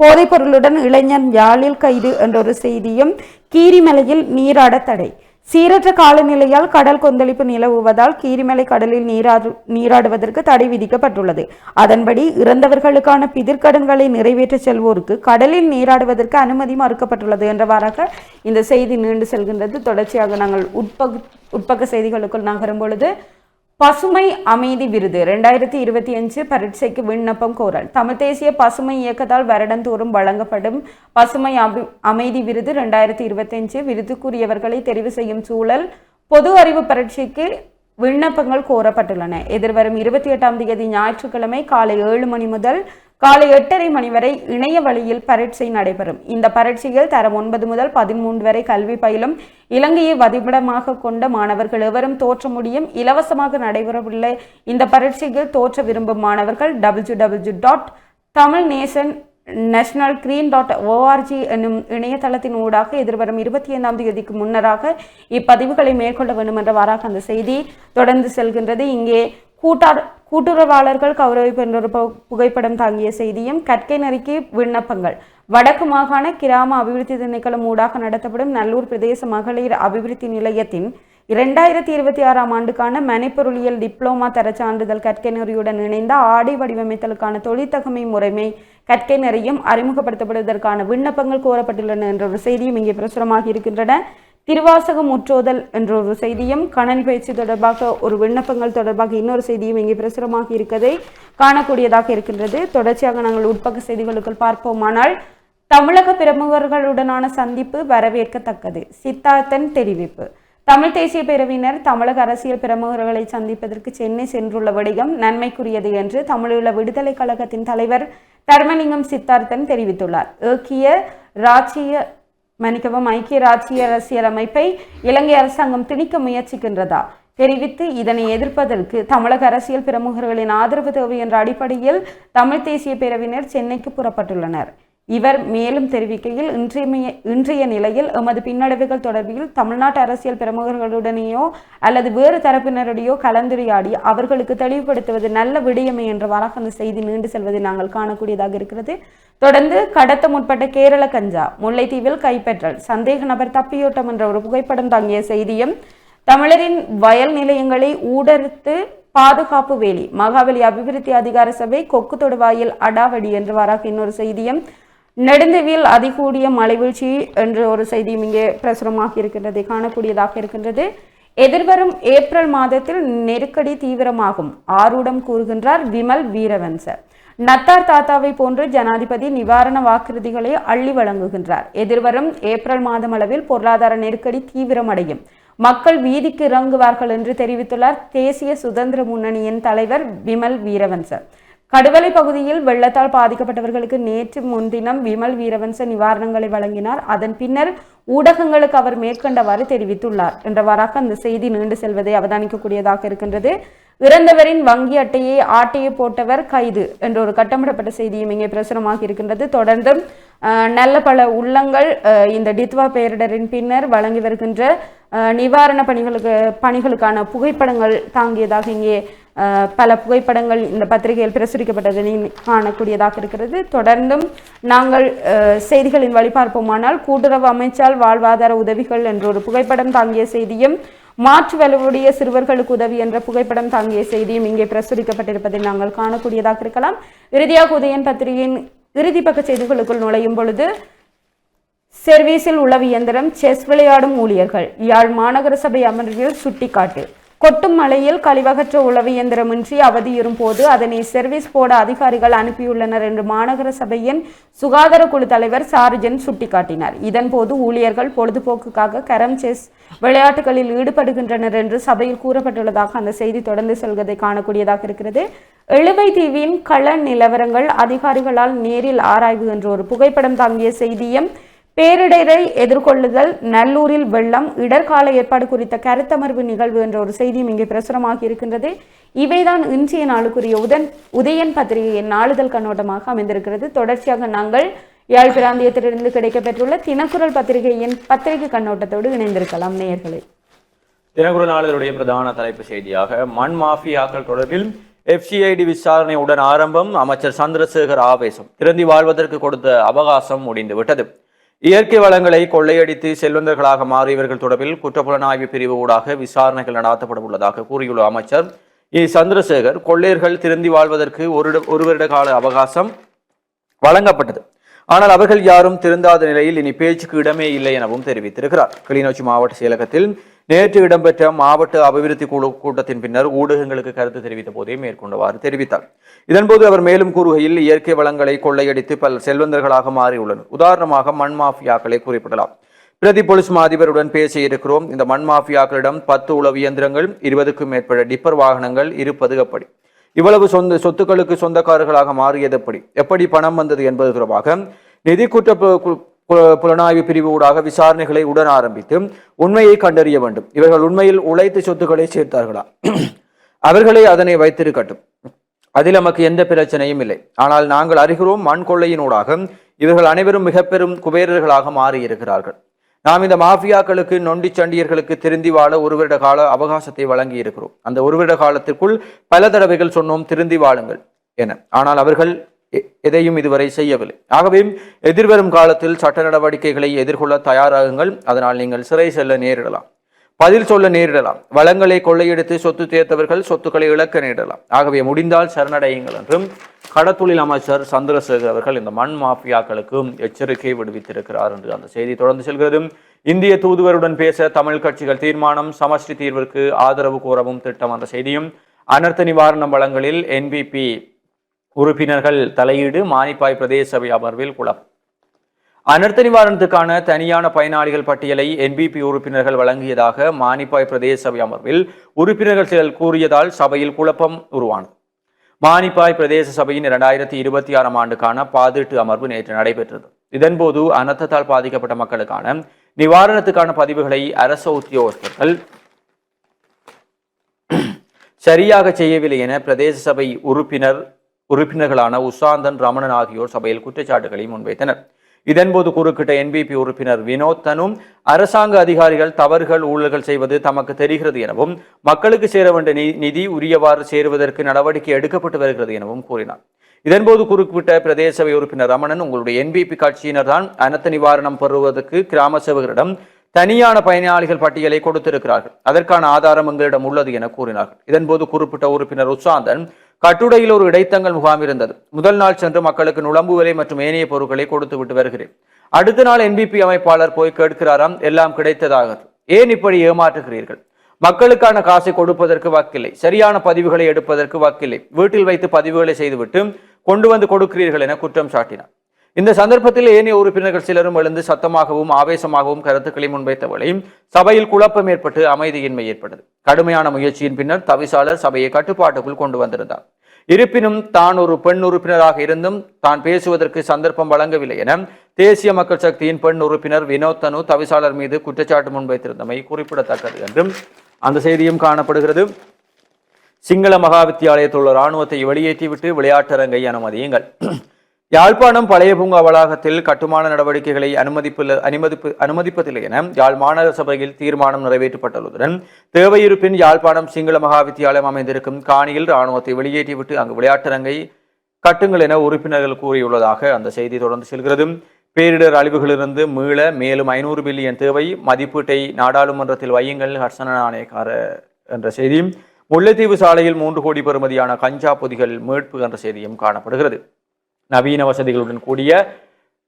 C: போதைப் பொருளுடன் இளைஞன் யாழில் கைது என்ற ஒரு செய்தியும் கீரிமலையில் நீராட தடை. சீரற்ற காலநிலையால் கடல் கொந்தளிப்பு நிலவுவதால் கீரிமலை கடலில் நீராடு நீராடுவதற்கு தடை விதிக்கப்பட்டுள்ளது. அதன்படி இறந்தவர்களுக்கான பிதிர்க்கடன்களை நிறைவேற்ற செல்வோருக்கு கடலில் நீராடுவதற்கு அனுமதி மறுக்கப்பட்டுள்ளது என்றவாறாக இந்த செய்தி நீண்டு செல்கின்றது. தொடர்ச்சியாக நாங்கள் உட்பக உட்பக்க செய்திகளுக்குள் நகரும் பொழுது பசுமை அமைதி விருது. ரெண்டாயிரத்தி இருபத்தி அஞ்சு பரீட்சைக்கு விண்ணப்பம் கோரல். தமிழ் தேசிய பசுமை இயக்கத்தால் வருடந்தோறும் வழங்கப்படும் பசுமை அமைதி விருது ரெண்டாயிரத்தி இருபத்தஞ்சு விருதுக்குரியவர்களை தெரிவு செய்யும் சூழல் பொது அறிவு பரீட்சைக்கு விண்ணப்பங்கள் கோரப்பட்டுள்ளன. எதிர்வரும் இருபத்தி எட்டாம் தேதி ஞாயிற்றுக்கிழமை காலை ஏழு மணி முதல் காலை எட்டரை மணி வரை இணைய வழியில் பரீட்சை நடைபெறும். இந்த பரீட்சையில் தரம் ஒன்பது முதல் பதிமூன்று வரை கல்வி பயிலும் இலங்கையை வதிவிடமாக கொண்ட மாணவர்கள் எவரும் தோற்ற முடியும். இலவசமாக நடைபெறவுள்ள இந்த பரீட்சையில் தோற்ற விரும்பும் மாணவர்கள் W W dot Tamil nation national green dot O R G என்னும் இணையதளத்தின் ஊடாக எதிர்வரும் இருபத்தி ஐந்தாம் தேதிக்கு முன்னராக இப்பதிவுகளை மேற்கொள்ள வேண்டும் என்றவாறாக அந்த செய்தி தொடர்ந்து செல்கின்றது. இங்கே கூட்டார் கூட்டுறவாளர்கள் கௌரவிப்பு என்ற பு- புகைப்படம் தாங்கிய செய்தியும் கற்கை நறுக்கி விண்ணப்பங்கள். வடக்கு மாகாண கிராம அபிவிருத்தி திணைக்களம் ஊடாக நடத்தப்படும் நல்லூர் பிரதேச மகளிர் அபிவிருத்தி நிலையத்தின் இரண்டாயிரத்தி இருபத்தி ஆறாம் ஆண்டுக்கான மனைப்பொருளியல் டிப்ளோமா தர சான்றிதழ் கற்கை நெறியுடன் இணைந்த ஆடை வடிவமைத்தலுக்கான தொழிற்தகமை முறைமை கற்கை நெறியும் அறிமுகப்படுத்தப்படுவதற்கான விண்ணப்பங்கள் கோரப்பட்டுள்ளன என்ற ஒரு செய்தியும் இங்கே பிரசுரமாகி இருக்கின்றன. திருவாசகம் முற்றோதல் என்ற ஒரு செய்தியும் கணனி பயிற்சி தொடர்பாக ஒரு விண்ணப்பங்கள் தொடர்பாக இன்னொரு செய்தியும் இங்கே பிரசுரமாக இருக்கதை காணக்கூடியதாக இருக்கின்றது. தொடர்ச்சியாக நாங்கள் உட்பக்க செய்திகளுக்குள் பார்ப்போமானால் தமிழக பிரமுகர்களுடனான சந்திப்பு வரவேற்கத்தக்கது. சித்தார்த்தன் தெரிவிப்பு. தமிழ் தேசிய பிரிவினர் தமிழக அரசியல் பிரமுகர்களை சந்திப்பதற்கு சென்னை சென்றுள்ள விடயம் நன்மைக்குரியது என்று தமிழீழ விடுதலை கழகத்தின் தலைவர் தர்மலிங்கம் சித்தார்த்தன் தெரிவித்துள்ளார். ஏக்கிய ராச்சிய மன்னிக்கவும் ஐக்கிய ராஜ்ய அரசியல் அமைப்பை இலங்கை அரசாங்கம் திணிக்க முயற்சிக்கின்றதா? தெரிவித்து இதனை எதிர்ப்பதற்கு தமிழக அரசியல் பிரமுகர்களின் ஆதரவு தேவை என்ற அடிப்படையில் தமிழ் தேசிய பேரவையினர் சென்னைக்கு புறப்பட்டுள்ளனர். இவர் மேலும் தெரிவிக்கையில் இன்றைய இன்றைய நிலையில் எமது பின்னடைவுகள் தொடர்பில் தமிழ்நாட்டு அரசியல் பிரமுகர்களுடனேயோ அல்லது வேறு தரப்பினருடையோ கலந்துரையாடி அவர்களுக்கு தெளிவுபடுத்துவது நல்ல விடயமே என்றவாறாக அந்த செய்தி நீண்டு செல்வதை நாங்கள் காணக்கூடியதாக இருக்கிறது. தொடர்ந்து கடத்த முற்பட்ட கேரள கஞ்சா முல்லைத்தீவில் கைப்பற்றல் சந்தேக நபர் தப்பியோட்டம் என்ற ஒரு புகைப்படம் தாங்கிய செய்தியும் தமிழரின் வயல் நிலையங்களை ஊடறுத்து பாதுகாப்பு வேலி மகாபலி அபிவிருத்தி அதிகார சபை கொக்கு தொடுவாயில் அடாவடி என்றவாறாக இன்னொரு செய்தியும் நெடுந்தீவில் அதிகூடிய மலைவீழ்ச்சி என்ற ஒரு செய்தியும் இங்கே பிரசுரமாக இருக்கின்றது காணக்கூடியதாக இருக்கின்றது. எதிர்வரும் ஏப்ரல் மாதத்தில் நெருக்கடி தீவிரமாகும் ஆரூடம் கூறுகின்றார் விமல் வீரவன்ச நத்தார் தாத்தாவை போன்று ஜனாதிபதி நிவாரண வாக்குறுதிகளை அள்ளி வழங்குகின்றார். எதிர்வரும் ஏப்ரல் மாதம் அளவில் பொருளாதார நெருக்கடி தீவிரமடையும். மக்கள் வீதிக்கு இறங்குவார்கள் என்று தெரிவித்துள்ளார் தேசிய சுதந்திர முன்னணியின் தலைவர் விமல் வீரவன்சர். கடுவலை பகுதியில் வெள்ளத்தால் பாதிக்கப்பட்டவர்களுக்கு நேற்று முன்தினம் விமல் வீரவன்ச நிவாரணங்களை வழங்கினார். அதன் பின்னர் ஊடகங்களுக்கு அவர் மேற்கண்டவாறு தெரிவித்துள்ளார். என்றவாறாக அந்த செய்தி நீண்டு செல்வதை அவதானிக்கக்கூடியதாக இருக்கின்றது. இறந்தவரின் வங்கி அட்டையை ஆட்டையை போட்டவர் கைது என்ற ஒரு கட்டமிடப்பட்ட செய்தியும் இங்கே பிரசுரமாக இருக்கின்றது. தொடர்ந்தும் நல்ல பல உள்ளங்கள் இந்த டித்வா பேரிடரின் பின்னர் வழங்கி வருகின்ற நிவாரண பணிகளுக்கு பணிகளுக்கான புகைப்படங்கள் தாங்கியதாக இங்கே பல புகைப்படங்கள் இந்த பத்திரிகையில் பிரசுரிக்கப்பட்டது காணக்கூடியதாக இருக்கிறது. தொடர்ந்தும் நாங்கள் செய்திகளின் வழி பார்ப்போமானால் கூட்டுறவு அமைச்சால் வாழ்வாதார உதவிகள் என்ற ஒரு புகைப்படம் தாங்கிய செய்தியும் மாற்று வலுவுடைய சிறுவர்களுக்கு உதவி என்ற புகைப்படம் தாங்கிய செய்தியும் இங்கே பிரசுரிக்கப்பட்டிருப்பதை நாங்கள் காணக்கூடியதாக இருக்கலாம். இறுதியாக உதயன் பத்திரிகையின் இறுதி பக்க செய்திகளுக்குள் நுழையும் பொழுது சர்வீஸில் உளவு இயந்திரம் செஸ் விளையாடும் ஊழியர்கள் யாழ் மாநகர சபை அமர்வில் சுட்டிக்காட்டு. கொட்டும் மழையில் கழிவகற்ற உளவு இயந்திரமின்றி அவதியுறும் போது அதனை சர்வீஸ் போட அதிகாரிகள் அனுப்பியுள்ளனர் என்று மாநகர சபையின் சுகாதார குழு தலைவர் சார்ஜன் சுட்டிக்காட்டினார். இதன்போது ஊழியர்கள் பொழுதுபோக்குக்காக கரம் செஸ் விளையாட்டுகளில் ஈடுபடுகின்றனர் என்று சபையில் கூறப்பட்டுள்ளதாக அந்த செய்தி தொடர்ந்து செல்வதை காணக்கூடியதாக இருக்கிறது. எழுவை தீவின் கள நிலவரங்கள் அதிகாரிகளால் நேரில் ஆராய்வு என்ற ஒரு புகைப்படம் தாங்கிய செய்தியும் பேரிடரை எதிர்கொள்ளுதல் நல்லூரில் வெள்ளம் இடர்கால ஏற்பாடு குறித்த கருத்தமர்வு நிகழ்வு என்ற ஒரு செய்தியும் இங்கே பிரசுரமாக இருக்கின்றது. இவைதான் இன்றைய நாளுக்குரிய உதன் உதயன் பத்திரிகையின் நாளிதழ் கண்ணோட்டமாக அமைந்திருக்கிறது. தொடர்ச்சியாக நாங்கள் யாழ் பிராந்தியத்திலிருந்து கிடைக்கப்பெற்றுள்ள தினக்குரல் பத்திரிகையின் பத்திரிகை கண்ணோட்டத்தோடு இணைந்திருக்கலாம். நேயர்களை.
A: தினகுரு நாளிதழுடைய பிரதான தலைப்பு செய்தியாக மண் மாஃபியாக்கள் தொடர்பில் எஃப்சிஐடி விசாரணையுடன் ஆரம்பம் அமைச்சர் சந்திரசேகர் ஆவேசம். திறந்தி வாழ்வதற்கு கொடுத்த அவகாசம் முடிந்துவிட்டது. இயற்கை வளங்களை கொள்ளையடித்து செல்வந்தர்களாக மாறியவர்கள் தொடர்பில் குற்றப்புலனாய்வு பிரிவு ஊடாக விசாரணைகள் நடாத்தப்பட உள்ளதாக கூறியுள்ள அமைச்சர் இ. சந்திரசேகர் கொள்ளையர்கள் திருந்தி வாழ்வதற்கு ஒரு ஒரு வருட கால அவகாசம் வழங்கப்பட்டது. ஆனால் அவர்கள் யாரும் திருந்தாத நிலையில் இனி பேச்சுக்கு இடமே இல்லை எனவும் தெரிவித்திருக்கிறார். கிளிநொச்சி மாவட்ட செயலகத்தில் நேற்று இடம்பெற்ற மாவட்ட அபிவிருத்தி குழு கூட்டத்தின் பின்னர் ஊடகங்களுக்கு கருத்து தெரிவித்த போதே மேற்கொண்டவாறு தெரிவித்தார். இதன்போது அவர் மேலும் கூறுகையில் இயற்கை வளங்களை கொள்ளையடித்து பல செல்வந்தர்களாக மாறியுள்ளனர். உதாரணமாக மண் மாஃபியாக்களை குறிப்பிடலாம். பிரதி போலீஸ் அதிபருடன் அதிபருடன் பேசியிருக்கிறோம். இந்த மண் மாஃபியாக்களிடம் பத்து உளவு இயந்திரங்கள் இருபதுக்கும் மேற்பட்ட டிப்பர் வாகனங்கள் இருப்பது எப்படி? இவ்வளவு சொந்த சொத்துக்களுக்கு சொந்தக்காரர்களாக மாறியது எப்படி? எப்படி பணம் வந்தது என்பது தொடர்பாக நிதி குற்ற புலனாய்வு பிரிவு ஊடாக விசாரணைகளை உடன் ஆரம்பித்து உண்மையை கண்டறிய வேண்டும். இவர்கள் உண்மையில் உழைத்து சொத்துக்களை சேர்த்தார்களா? அவர்களே அதனை வைத்திருக்கட்டும். அதில் நமக்கு எந்த பிரச்சனையும் இல்லை. ஆனால் நாங்கள் அறிகிறோம் மண் கொள்ளையினூடாக இவர்கள் அனைவரும் மிக பெரும் குபேரர்களாக மாறியிருக்கிறார்கள். நாம் இந்த மாஃபியாக்களுக்கு நொண்டி சண்டியர்களுக்கு திருந்தி வாழ ஒரு வருட கால அவகாசத்தை வழங்கி இருக்கிறோம் அந்த ஒரு வருட காலத்திற்குள் பல தடவைகள் சொன்னோம் திருந்தி வாழுங்கள் என. ஆனால் அவர்கள் எதையும் இதுவரை செய்யவில்லை. ஆகவே எதிர்வரும் காலத்தில் சட்ட நடவடிக்கைகளை எதிர்கொள்ள தயாராகுங்கள். அதனால் நீங்கள் சிறை செல்ல நேரிடலாம். பதில் சொல்ல நேரிடலாம். வளங்களை கொள்ளையடித்து சொத்து தேர்த்தவர்கள் சொத்துக்களை இழக்க நேரிடலாம். ஆகவே முடிந்தால் சரணடையுங்கள் என்றும் கடத்தொழில் அமைச்சர் சந்திரசேகர் அவர்கள் இந்த மண் மாஃபியாக்களுக்கும் எச்சரிக்கை விடுவித்திருக்கிறார் என்று அந்த செய்தி தொடர்ந்து செல்கிறது. இந்திய தூதுவருடன் பேச தமிழ் கட்சிகள் தீர்மானம் சமஷ்டி தீர்விற்கு ஆதரவு கோரவும் திட்டம் அந்த செய்தியும். அனர்த்த நிவாரண வளங்களில் என்பிபி உறுப்பினர்கள் தலையீடு மானிப்பாய் பிரதேச சபை அமர்வில் குழப்பம் அனர்த்த நிவாரணத்துக்கான தனியான பயனாளிகள் பட்டியலை என்பிபி உறுப்பினர்கள் வழங்கியதாக மானிப்பாய் பிரதேச சபை அமர்வில் உறுப்பினர்கள் சிலர் கூறியதால் சபையில் குழப்பம் உருவானது. மானிப்பாய் பிரதேச சபையின் இரண்டாயிரத்தி இருபத்தி ஆறாம் ஆண்டுக்கான பாதீட்டு அமர்வு நேற்று நடைபெற்றது. இதன்போது அனர்த்தத்தால் பாதிக்கப்பட்ட மக்களுக்கான நிவாரணத்துக்கான பதிவுகளை அரச உத்தியோகஸ்தர்கள் சரியாக செய்யவில்லை என பிரதேச சபை உறுப்பினர் உறுப்பினர்களான உஷாந்தன் ரமணன் ஆகியோர் சபையில் குற்றச்சாட்டுகளை முன்வைத்தனர். இதன்போது குறுக்கிட்ட என்பிபி உறுப்பினர் வினோத்தனும் அரசாங்க அதிகாரிகள் தவறுகள் ஊழல்கள் செய்வது தமக்கு தெரிகிறது எனவும் மக்களுக்கு சேர வேண்டிய நி- நிதி உரியவாறு சேருவதற்கு நடவடிக்கை எடுக்கப்பட்டு வருகிறது எனவும் கூறினார். இதன்போது குறுக்கிட்ட பிரதேச சபை உறுப்பினர் ரமணன் உங்களுடைய என்பிபி கட்சியினர் தான் அனர்த்த நிவாரணம் பெறுவதற்கு கிராம சேவகரிடம் தனியான பயனாளிகள் பட்டியலை கொடுத்திருக்கிறார்கள். அதற்கான ஆதாரம் எங்களிடம் உள்ளது என கூறினார்கள். இதன்போது குறிப்பிட்ட உறுப்பினர் உஷாந்தன் கட்டுடையில் ஒரு இடைத்தங்கள் முகாம் இருந்தது. முதல் நாள் சென்று மக்களுக்கு நுழம்பு விலை மற்றும் ஏனைய பொருட்களை கொடுத்து விட்டு வருகிறேன். அடுத்த நாள் என்பிபி அமைப்பாளர் போய் கேட்கிறாராம் எல்லாம் கிடைத்ததாக ஏன் இப்படி ஏமாற்றுகிறீர்கள்? மக்களுக்கான காசை கொடுப்பதற்கு வக்கில்லை. சரியான பதிவுகளை எடுப்பதற்கு வக்கில்லை. வீட்டில் வைத்து பதிவுகளை செய்துவிட்டு கொண்டு வந்து கொடுக்கிறீர்கள் என குற்றம் சாட்டினார். இந்த சந்தர்ப்பத்தில் ஏனைய உறுப்பினர்கள் சிலரும் எழுந்து சத்தமாகவும் ஆவேசமாகவும் கருத்துக்களை முன்வைத்தவளை சபையில் குழப்பம் ஏற்பட்டு அமைதியின்மை ஏற்பட்டது. கடுமையான முயற்சியின் பின்னர் தவிசாளர் சபையை கட்டுப்பாட்டுக்குள் கொண்டு வந்திருந்தார். இருப்பினும் தான் ஒரு பெண் உறுப்பினராக இருந்தும் தான் பேசுவதற்கு சந்தர்ப்பம் வழங்கவில்லை என தேசிய மக்கள் சக்தியின் பெண் உறுப்பினர் வினோத் தனு தவிசாளர் மீது குற்றச்சாட்டு முன்வைத்திருந்தமை குறிப்பிடத்தக்கது என்றும் அந்த செய்தியும் காணப்படுகிறது. சிங்கள மகா வித்தியாலயத்தில் உள்ள இராணுவத்தை வெளியேற்றிவிட்டு விளையாட்டரங்கை அனுமதியுங்கள். யாழ்ப்பாணம் பழைய பூங்கா வளாகத்தில் கட்டுமான நடவடிக்கைகளை அனுமதிப்பில் அனுமதிப்பு அனுமதிப்பதில்லை என யாழ் மாநகர சபையில் தீர்மானம் நிறைவேற்றப்பட்டுள்ளதுடன் தேவையிருப்பின் யாழ்ப்பாணம் சிங்கள மகா வித்தியாலயம் அமைந்திருக்கும் காணியில் இராணுவத்தை வெளியேற்றிவிட்டு அங்கு விளையாட்டரங்கை கட்டுங்கள் என உறுப்பினர்கள் கூறியுள்ளதாக அந்த செய்தி தொடர்ந்து செல்கிறது. பேரிடர் அழிவுகளிலிருந்து மீள மேலும் ஐநூறு பில்லியன் தேவை. மதிப்பீட்டை நாடாளுமன்றத்தில் வையுங்கள் ஹர்சன நாணயக்கார என்ற செய்தியும் முல்லைத்தீவு சாலையில் மூன்று கோடி பெறுமதியான கஞ்சா பொதிகள் மீட்பு என்ற செய்தியும் காணப்படுகிறது. நவீன வசதிகளுடன் கூடிய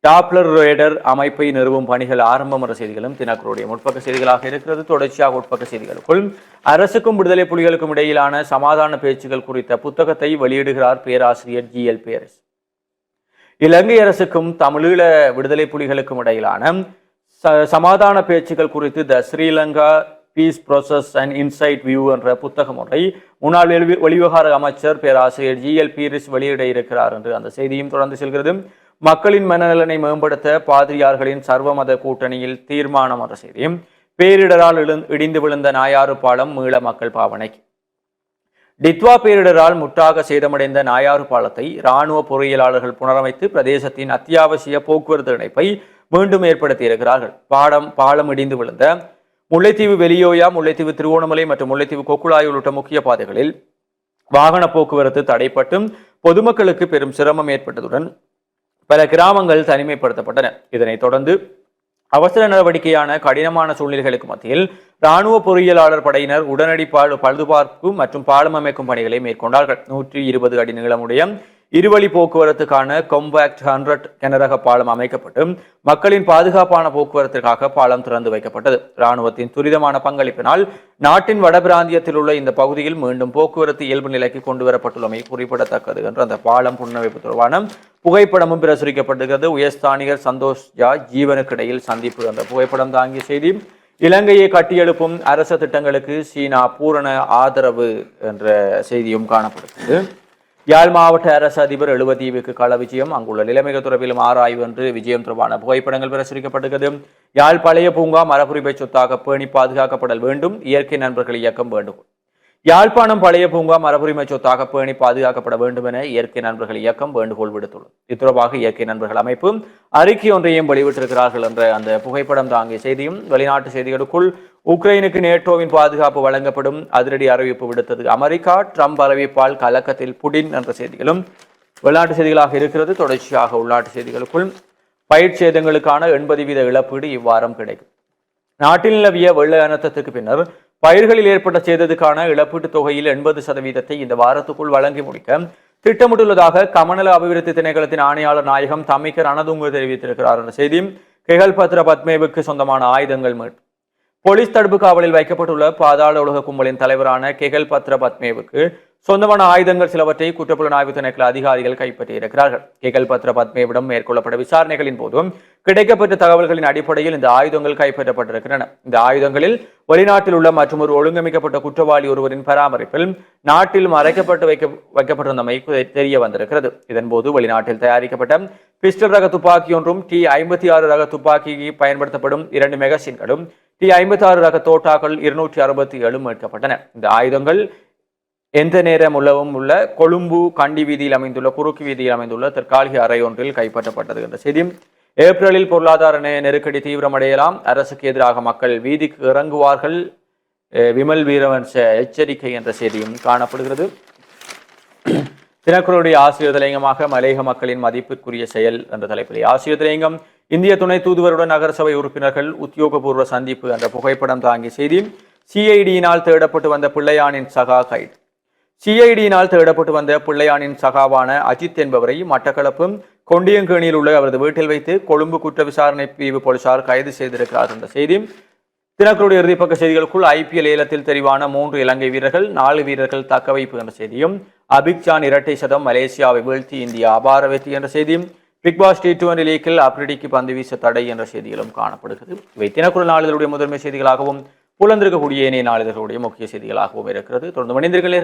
A: டாப்லர் ரேடர் அமைப்பை நிறுவும் பணிகள் ஆரம்பம் என்ற செய்திகளும் தினக்கருடைய முற்பக்க செய்திகளாக இருக்கிறது. தொடர்ச்சியாக உட்பக்க செய்திகளுக்குள் அரசுக்கும் விடுதலை புலிகளுக்கும் இடையிலான சமாதான பேச்சுகள் குறித்த புத்தகத்தை வெளியிடுகிறார் பேராசிரியர் ஜி. எல். பேரஸ் இலங்கை அரசுக்கும் தமிழீழ விடுதலை புலிகளுக்கும் இடையிலான ச- சமாதான பேச்சுகள் குறித்து the Sri Lanka peace process and inside view என்ற புத்தகம் ஒன்றை முன்னாள் வெளி- வெளிவிவகார அமைச்சர் பேராசிரியர் ஜிஎல் பீரிஸ் வெளியிட இருக்கிறார் என்று அந்த செய்தியும் தொடர்ந்து செல்கிறது. மக்களின் மனநலனை மேம்படுத்த பாதிரியார்களின் சர்வமத கூட்டணியில் தீர்மானம் என்ற செய்தியும் பேரிடரால் இடிந்து விழுந்த நாயாறு பாலம் மீள மக்கள் பாவனைக்கு டித்வா பேரிடரால் முற்றாக சேதமடைந்த நாயாறு பாலத்தை இராணுவ பொறியியலாளர்கள் புனரமைத்து பிரதேசத்தின் அத்தியாவசிய போக்குவரத்து இணைப்பை மீண்டும் ஏற்படுத்தியிருக்கிறார்கள். பாடம் பாலம் இடிந்து விழுந்த முல்லைத்தீவு வெளியோயா முல்லைத்தீவு திருவோணமலை மற்றும் முல்லைத்தீவு கொக்குழாய் உள்ளிட்ட முக்கிய பாதைகளில் வாகன போக்குவரத்து தடைப்பட்டும் பொதுமக்களுக்கு பெரும் சிரமம் ஏற்பட்டதுடன் பல கிராமங்கள் தனிமைப்படுத்தப்பட்டன. இதனைத் தொடர்ந்து அவசர நடவடிக்கையான கடினமான சூழ்நிலைகளுக்கு மத்தியில் இராணுவ பொறியியலாளர் படையினர் உடனடி பால் பழுதுபார்ப்பு மற்றும் பாலம் அமைக்கும் பணிகளை மேற்கொண்டார்கள். நூற்றி இருபது அடி நீளமுடைய இருவழி போக்குவரத்துக்கான கொம்பாக்ட் ஹண்ட்ரட் கனரக பாலம் அமைக்கப்பட்டு மக்களின் பாதுகாப்பான போக்குவரத்திற்காக பாலம் திறந்து வைக்கப்பட்டது. இராணுவத்தின் துரிதமான பங்களிப்பினால் நாட்டின் வடபிராந்தியத்தில் உள்ள இந்த பகுதியில் மீண்டும் போக்குவரத்து இயல்பு நிலைக்கு கொண்டு வரப்பட்டுள்ளமை குறிப்பிடத்தக்கது என்று அந்த பாலம் புனரமைப்பு தொடர்பான புகைப்படமும் பிரசுரிக்கப்படுகிறது. உயர்ஸ்தானிகர் சந்தோஷ் ஜா ஜீவனுக்கிடையில் சந்திப்பு அந்த புகைப்படம் தாங்கிய செய்தி. இலங்கையை கட்டியெழுப்பும் அரச திட்டங்களுக்கு சீனா பூரண ஆதரவு என்ற செய்தியும் காணப்படுகிறது. யாழ் மாவட்ட அரசு அதிபர் எழுவதீவுக்கு கள விஜயம். அங்குள்ள நிலைமைகள் தொடர்பிலும் ஆராய்வு என்று விஜயம் தொடர்பான புகைப்படங்கள் பிரசுரிக்கப்படுகிறது யாழ் பழைய பூங்கா மரபுரிமை சொத்தாக பேணி பாதுகாக்கப்படல் வேண்டும் இயற்கை நண்பர்கள் இயக்கம் வேண்டுகோள். யாழ்ப்பாணம் பழைய பூங்கா மரபுரிமை சொத்தாக பேணி பாதுகாக்கப்பட வேண்டும் என இயற்கை நண்பர்கள் இயக்கம் வேண்டுகோள் விடுத்துள்ளது. இத்தொடர்பாக இயற்கை நண்பர்கள் அமைப்பு அறிக்கை ஒன்றையும் வெளியிட்டிருக்கிறார்கள் என்ற அந்த புகைப்படம் தாங்கிய செய்தியும். வெளிநாட்டு செய்திகளுக்குள் உக்ரைனுக்கு நேட்டோவின் பாதுகாப்பு வழங்கப்படும் அதிரடி அறிவிப்பு விடுத்தது. அமெரிக்கா ட்ரம்ப் அறிவிப்பால் கலக்கத்தில் புடின் என்ற செய்திகளும் வெளிநாட்டு செய்திகளாக இருக்கிறது. தொடர்ச்சியாக உள்நாட்டு செய்திகளுக்குள் பயிர் சேதங்களுக்கான எண்பது வீத இழப்பீடு இவ்வாரம் கிடைக்கும். நாட்டில் நிலவிய வெள்ள அனர்த்தத்துக்கு பின்னர் பயிர்களில் ஏற்பட்ட சேதத்துக்கான இழப்பீட்டுத் தொகையில் எண்பது சதவீதத்தை இந்த வாரத்துக்குள் வழங்கி முடிக்க திட்டமிட்டுள்ளதாக கமநல அபிவிருத்தி திணைக்களத்தின் ஆணையாளர் நாயகம் தமிக்கர் அனதுங்கு தெரிவித்திருக்கிறார் என்ற செய்தியும் கெகல் பத்ர பத்மேவுக்கு சொந்தமான ஆயுதங்கள் மீட்பு போலீஸ் தடுப்பு காவலில் வைக்கப்பட்டுள்ள பாதாள உலக கும்பலின் தலைவரான கெகல் பத்ர பத்மேவுக்கு சொந்தமான ஆயுதங்கள் சிலவற்றை குற்றப்புலனாய்வு திணைக்கள அதிகாரிகள் கைப்பற்றியிருக்கிறார்கள். கெகல் பத்ர பத்மேவிடம் மேற்கொள்ளப்பட்ட விசாரணைகளின் போதும் கிடைக்கப்பட்ட தகவல்களின் அடிப்படையில் இந்த ஆயுதங்கள் கைப்பற்றப்பட்டிருக்கின்றன. இந்த ஆயுதங்களில் வெளிநாட்டில் உள்ள மற்றும் ஒரு ஒழுங்கமைக்கப்பட்ட குற்றவாளி ஒருவரின் பராமரிப்பில் நாட்டில் மறைக்கப்பட்டு வைக்க வைக்கப்பட்டிருந்தமை தெரிய வந்திருக்கிறது இதன்போது வெளிநாட்டில் தயாரிக்கப்பட்ட பிஸ்டல் ரக துப்பாக்கி ஒன்றும் டி ஐம்பத்தி ஆறு ரக துப்பாக்கிக்கு பயன்படுத்தப்படும் இரண்டு மெகசின்களும் டி ஐம்பத்தி ஆறு ரக தோட்டாக்கள் இருநூற்றி அறுபத்தி ஏழு மீட்கப்பட்டன. இந்த ஆயுதங்கள் எந்த நேரம் உள்ளவும் உள்ள கொழும்பு கண்டி வீதியில் அமைந்துள்ள குறுக்கு வீதியில் அமைந்துள்ள தற்காலிக அறை ஒன்றில் கைப்பற்றப்பட்டது என்ற செய்தியும் ஏப்ரலில் பொருளாதார நெருக்கடி தீவிரமடையலாம். அரசுக்கு எதிராக மக்கள் வீதிக்கு இறங்குவார்கள். விமல் வீரவன்ச எச்சரிக்கை என்ற செய்தியும் காணப்படுகிறது. தினக்குறளுடைய ஆசிரியர் தலையங்கமாக மலையக மக்களின் மதிப்பிற்குரிய செயல் என்ற தலைப்பில். ஆசிரியர் தலையங்கம் இந்திய துணை தூதுவருடன் நகரசபை உறுப்பினர்கள் உத்தியோகபூர்வ சந்திப்பு என்ற புகைப்படம் தாங்கிய செய்தி சிஐடியினால் தேடப்பட்டு வந்த பிள்ளையானின் சகா கைது சிஐடியினால் தேடப்பட்டு வந்த பிள்ளையானின் சகாவான அஜித் என்பவரை மட்டக்களப்பு கொண்டியங்கேணியில் உள்ள அவரது வீட்டில் வைத்து கொழும்பு குற்ற விசாரணை பிரிவு போலீசார் கைது செய்திருக்கிறார் என்ற செய்தி. தினக்கருடைய இறுதிப்பக்க செய்திகளுக்குள் ஐபிஎல் ஏலத்தில் தெரிவான மூன்று இலங்கை வீரர்கள் நாலு வீரர்கள் தக்கவைப்பு என்ற செய்தியும் அபிக்சான் இரட்டை சதம் மலேசியாவை வீழ்த்தி இந்தியா அபார வெற்றி என்ற செய்தியும் பிக் பாஸ் டி டுவெண்டி லீக்கில் அப்ரிடிக்கு பந்து வீச தடை என்ற செய்திகளும் காணப்படுகிறது. இவை தினக்குழு நாளிதழுடைய முதன்மை செய்திகளாகவும் புலந்திருக்கக்கூடிய இணைய நாளிதழ்களுடைய முக்கிய செய்திகளாகவும் இருக்கிறது. தொடர்ந்து மனிதர்களே